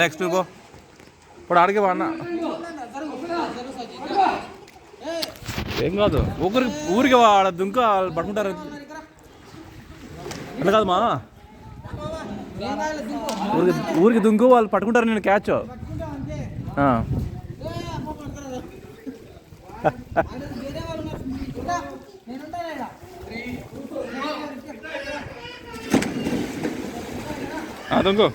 Next పో ఇప్పుడు అడిగి అన్న. ఏం కాదు. ఊరికి ఊరికి వాళ్ళ దుంక వాళ్ళు పట్టుకుంటారు. అట్లా కాదు మా. ఊరికి ఊరికి దుంకు వాళ్ళు పట్టుకుంటారు నేను క్యాచ్. దుంకు.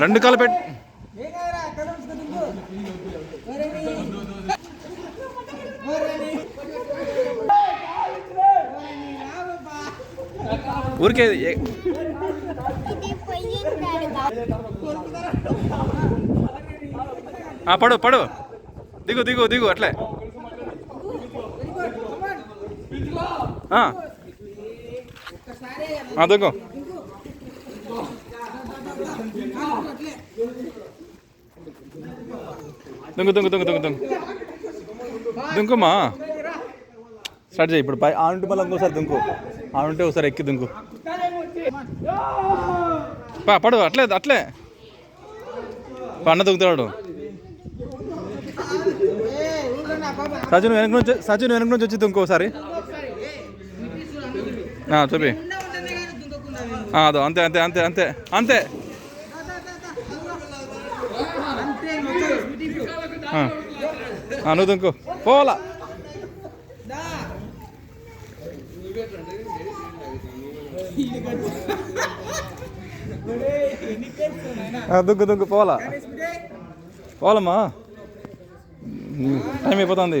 రెండు కాలు పెట్టి ఊరికే ఏ- ఆ, పడు పడు. దిగు దిగు దిగు అట్లే. ఆ. ఆ, దిగు దుంగు దుంగు దుంగు దుంగు దుంగు దుంకుమా? స్టార్ట్ చేయి ఇప్పుడు పై ఆనుంటే మళ్ళీ ఇంకోసారి దుంకు. ఆనుంటే ఒకసారి ఎక్కి దుంకు. పా పడు అట్లే అట్లే. పా, అన్న దుంకుతాడు. సచిన్ వెనక నుంచి సచిన్ వెనక నుంచి వచ్చి దుంకు ఒకసారి. చూపి అదో అంతే అంతే అంతే అంతే అంతే. నువ్వు దుంకు. పోవాలా? ఆ, దుంకు దుంకు పోవాలా? పోవాలమ్మా. టైం అయిపోతుంది.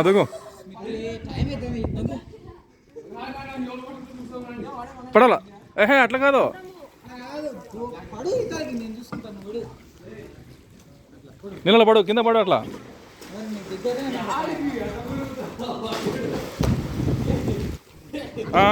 దగ్గు పడాల? ఏహే అట్లా కాదు. నీళ్ళ పడు కింద పడు అట్లా. ఆ,